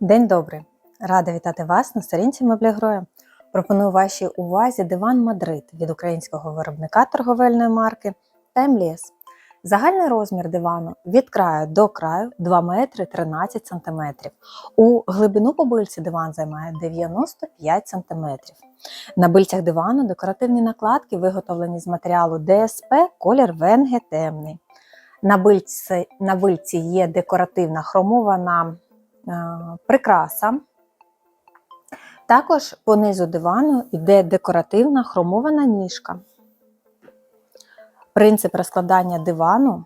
День добрий! Рада вітати вас на сторінці Меблігроя. Пропоную вашій увазі диван Мадрид від українського виробника торговельної марки Timeless. Загальний розмір дивану від краю до краю 2 метри 13 см. У глибину по бильці диван займає 95 см. На бильцях дивану декоративні накладки виготовлені з матеріалу ДСП, колір венге темний. На бильці, на бильці є декоративна хромована прикраса. Також по низу дивану йде декоративна хромована ніжка. Принцип розкладання дивану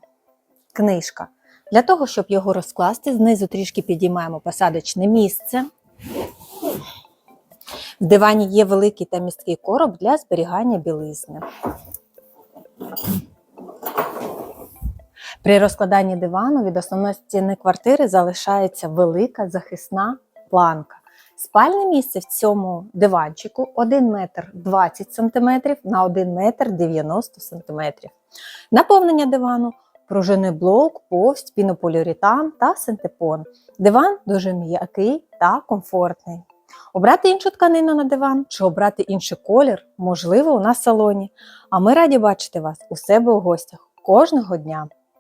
книжка. Для того, щоб його розкласти, знизу трішки підіймаємо посадочне місце. В дивані є великий та місткий короб для зберігання білизни. При розкладанні дивану від основної стіни квартири залишається велика захисна планка. Спальне місце в цьому диванчику 1 метр 20 см на 1 метр 90 см. Наповнення дивану пружинний блок, повсть, пінополіуретан та синтепон. Диван дуже м'який та комфортний. Обрати іншу тканину на диван чи обрати інший колір можливо у нас в салоні. А ми раді бачити вас у себе у гостях кожного дня.